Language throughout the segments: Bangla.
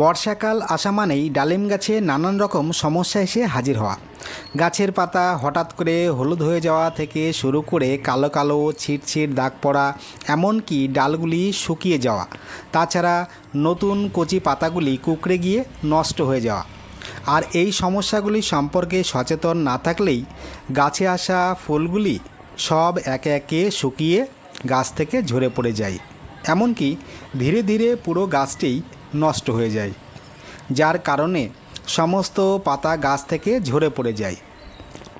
বর্ষাকাল আসা মানেই ডালিম গাছে নানান রকম সমস্যা এসে হাজির হওয়া। গাছের পাতা হঠাৎ করে হলুদ হয়ে যাওয়া থেকে শুরু করে কালো কালো ছিটছিট দাগ পড়া, এমনকি ডালগুলি শুকিয়ে যাওয়া। তাছাড়া নতুন কচি পাতাগুলি কুকড়ে গিয়ে নষ্ট হয়ে যাওয়া। আর এই সমস্যাগুলি সম্পর্কে সচেতন না থাকলেই গাছে আসা ফুলগুলি সব একে একে শুকিয়ে গাছ থেকে ঝরে পড়ে যায়। এমনকি ধীরে ধীরে পুরো গাছটিই নষ্ট হয়ে যায়, যার কারণে সমস্ত পাতা গাছ থেকে ঝরে পড়ে যায়।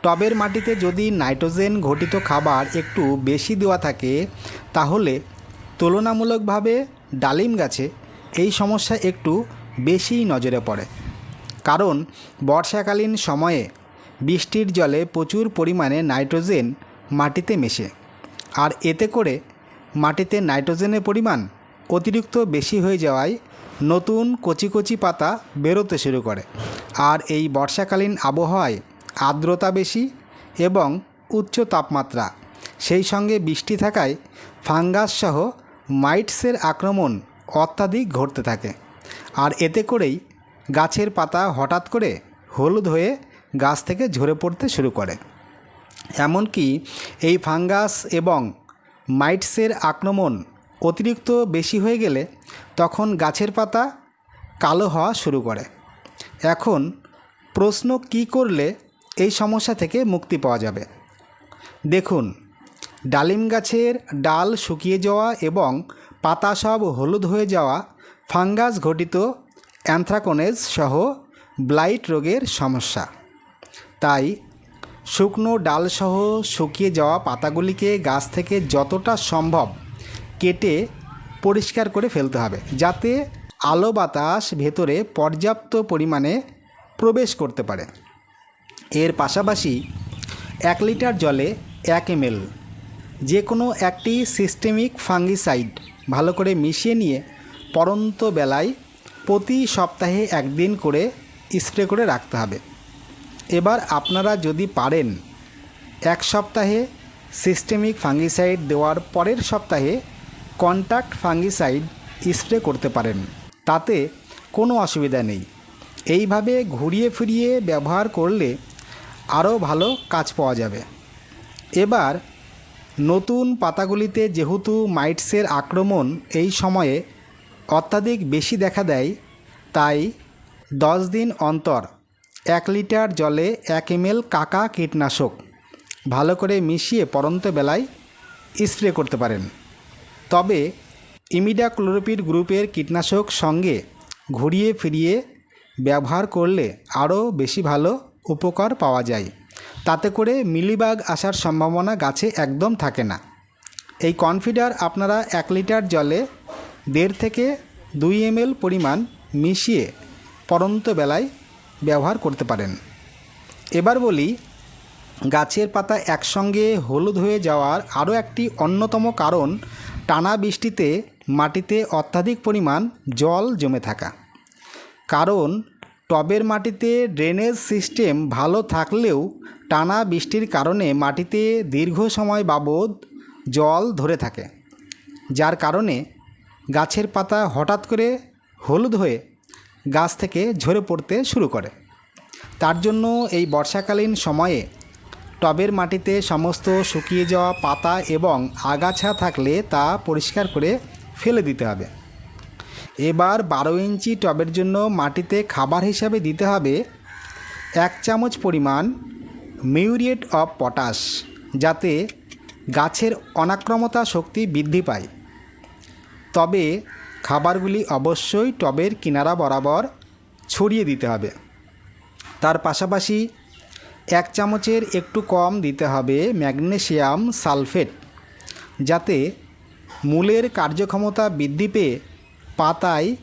টবের মাটিতে যদি নাইট্রোজেন ঘটিত খাবার একটু বেশি দেওয়া থাকে, তাহলে তুলনামূলকভাবে ডালিম গাছে এই সমস্যা একটু বেশি নজরে পড়ে। কারণ বর্ষাকালীন সময়ে বৃষ্টির জলে প্রচুর পরিমাণে নাইট্রোজেন মাটিতে মেশে, আর এতে করে মাটিতে নাইট্রোজেনের পরিমাণ অতিরিক্ত বেশি হয়ে যাওয়ায় নতুন কচি কচি পাতা বেরোতে শুরু করে। আর এই বর্ষাকালীন আবহাওয়ায় আর্দ্রতা বেশি এবং উচ্চ তাপমাত্রা। সেই সঙ্গে বৃষ্টি থাকায় ফাঙ্গাস সহ মাইটসের আক্রমণ অত্যাধিক ঘটতে থাকে। আর এতে করেই গাছের পাতা হঠাৎ করে হলুদ হয়ে গাছ থেকে ঝরে পড়তে শুরু করে। এমনকি এই ফাঙ্গাস এবং মাইটসের আক্রমণ অতিরিক্ত বেশি হয়ে গেলে তখন গাছের পাতা কালো হওয়া শুরু করে। এখন প্রশ্ন কি করলে এই সমস্যা থেকে মুক্তি পাওয়া যাবে? দেখুন, ডালিম গাছের ডাল শুকিয়ে যাওয়া এবং পাতা সব হলুদ হয়ে যাওয়া ফাঙ্গাস ঘটিত অ্যানথ্রাকোনেজ সহ ব্লাইট রোগের সমস্যা। তাই শুকনো ডালসহ শুকিয়ে যাওয়া পাতাগুলিকে গাছ থেকে যতটা সম্ভব কেটে পরিষ্কার করে ফেলতে হবে, যাতে আলো বাতাস ভেতরে পর্যাপ্ত পরিমাণে প্রবেশ করতে পারে। এর পাশাপাশি এক লিটার জলে এক এমএল যে কোনো একটি সিস্টেমিক ফাঙ্গিসাইড ভালো করে মিশিয়ে নিয়ে পরন্ত বেলায় প্রতি সপ্তাহে একদিন করে স্প্রে করে রাখতে হবে। এবার আপনারা যদি পারেন, এক সপ্তাহে সিস্টেমিক ফাঙ্গিসাইড দেওয়ার পরের সপ্তাহে কন্ট্যাক্ট ফাঙ্গিসাইড স্প্রে করতে পারেন। তাতে কোনো অসুবিধা নেই। এইভাবে ঘুরিয়ে ফিরিয়ে ব্যবহার করলে আরও ভালো কাজ পাওয়া যাবে। এবার নতুন পাতাগুলিতে যেহেতু মাইটসের আক্রমণ এই সময়ে অত্যাধিক বেশি দেখা দেয়, তাই দশ দিন অন্তর এক লিটার জলে এক এমএল কাকা কীটনাশক ভালো করে মিশিয়ে পরন্ত বেলায় স্প্রে করতে পারেন। তবে ইমিডা ক্লোরোপিড গ্রুপের কীটনাশক সঙ্গে ঘুরিয়ে ফিরিয়ে ব্যবহার করলে আরও বেশি ভালো উপকার পাওয়া যায়। তাতে করে মিলিবাগ আসার সম্ভাবনা গাছে একদম থাকে না। এই কনফিডার আপনারা এক লিটার জলে দেড় থেকে দুই এমএল পরিমাণ মিশিয়ে পরন্ত বেলায় ব্যবহার করতে পারেন। এবার বলি, গাছের পাতা একসঙ্গে হলুদ হয়ে যাওয়ার আরও একটি অন্যতম কারণ টানা বৃষ্টিতে মাটিতে অত্যাধিক পরিমাণ জল জমে থাকা। কারণ, টবের মাটিতে ড্রেনেজ সিস্টেম ভালো থাকলেও টানা বৃষ্টির কারণে মাটিতে দীর্ঘ সময় বাবদ জল ধরে থাকে। যার কারণে গাছের পাতা হঠাৎ করে হলুদ হয়ে গাছ থেকে ঝরে পড়তে শুরু করে। তার জন্য এই বর্ষাকালীন সময়ে টবের মাটিতে সমস্ত শুকিয়ে যাওয়া পাতা এবং আগাছা থাকলে তা পরিষ্কার করে ফেলে দিতে হবে। এবার বারো ইঞ্চি টবের জন্য মাটিতে খাবার হিসাবে দিতে হবে এক চামচ পরিমাণ মিউরিয়েট অফ পটাশ, যাতে গাছের অনাক্রমতা শক্তি বৃদ্ধি পায়। তবে খাবারগুলি অবশ্যই টবের কিনারা বরাবর ছড়িয়ে দিতে হবে। তার পাশাপাশি এক চামচের একটু কম দিতে হবে ম্যাগনেসিয়াম সালফেট, যাতে মূলের কার্যক্ষমতা বৃদ্ধি পেয়ে পাতায়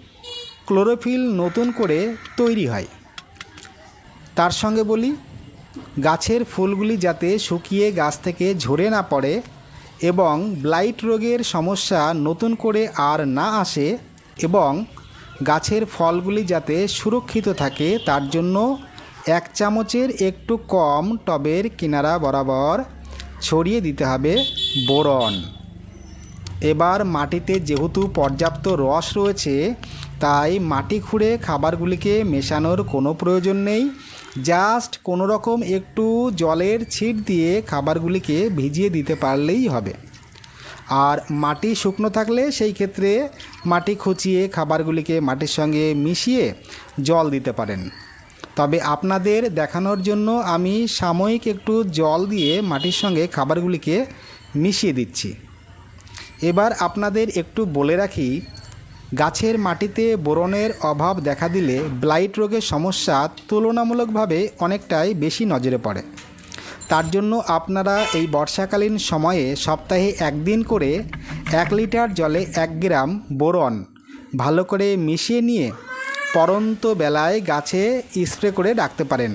ক্লোরোফিল নতুন করে তৈরি হয়। তার সঙ্গে বলি, গাছের ফুলগুলি যাতে শুকিয়ে গাছ থেকে ঝরে না পড়ে এবং ব্লাইট রোগের সমস্যা নতুন করে আর না আসে এবং গাছের ফলগুলি যাতে সুরক্ষিত থাকে তার জন্য এক চামচের একটু কম টবের কিনারা বরাবর ছড়িয়ে দিতে হবে বোরন। এবার মাটিতে যেহেতু পর্যাপ্ত রস রয়েছে, তাই মাটি খুঁড়ে খাবারগুলিকে মেশানোর কোনো প্রয়োজন নেই। জাস্ট কোনো রকম একটু জলের ছিট দিয়ে খাবারগুলিকে ভিজিয়ে দিতে পারলেই হবে। আর মাটি শুকনো থাকলে সেই ক্ষেত্রে মাটি খুঁচিয়ে খাবারগুলিকে মাটির সঙ্গে মিশিয়ে জল দিতে পারেন। তবে আপনাদের দেখানোর জন্য আমি সাময়িক একটু জল দিয়ে মাটির সঙ্গে খাবারগুলিকে মিশিয়ে দিচ্ছি। এবার আপনাদের একটু বলে রাখি, গাছের মাটিতে বোরনের অভাব দেখা দিলে ব্লাইট রোগের সমস্যা তুলনামূলকভাবে অনেকটাই বেশি নজরে পড়ে। তার জন্য আপনারা এই বর্ষাকালীন সময়ে সপ্তাহে একদিন করে এক লিটার জলে এক গ্রাম বোরন ভালো করে মিশিয়ে নিয়ে পরন্ত বেলায় গাছে স্প্রে করে রাখতে পারেন।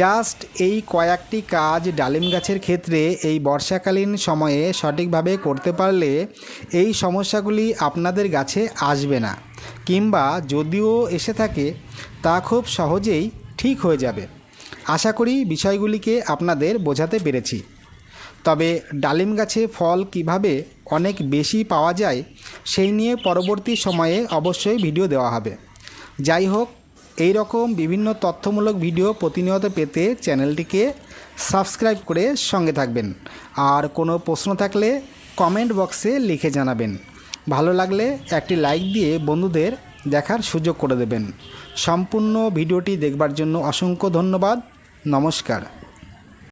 জাস্ট এই কয়েকটি কাজ ডালিম গাছের ক্ষেত্রে এই বর্ষাকালীন সময়ে সঠিকভাবে করতে পারলে এই সমস্যাগুলি আপনাদের গাছে আসবে না, কিংবা যদিও এসে থাকে, তা খুব সহজেই ঠিক হয়ে যাবে। আশা করি বিষয়গুলিকে আপনাদের বোঝাতে পেরেছি। তবে ডালিম গাছে ফল কীভাবে অনেক বেশি পাওয়া যায়, সেই নিয়ে পরবর্তী সময়ে অবশ্যই ভিডিও দেওয়া হবে। যাই হোক এই রকম বিভিন্ন তথ্যমূলক ভিডিও প্রতিনিয়ত পেতে চ্যানেলটিকে সাবস্ক্রাইব করে সঙ্গে থাকবেন। আর কোনো প্রশ্ন থাকলে কমেন্ট বক্সে লিখে জানাবেন। ভালো লাগলে একটি লাইক দিয়ে বন্ধুদের দেখার সুযোগ করে দেবেন। সম্পূর্ণ ভিডিওটি দেখবার জন্য অসংখ্য ধন্যবাদ। নমস্কার।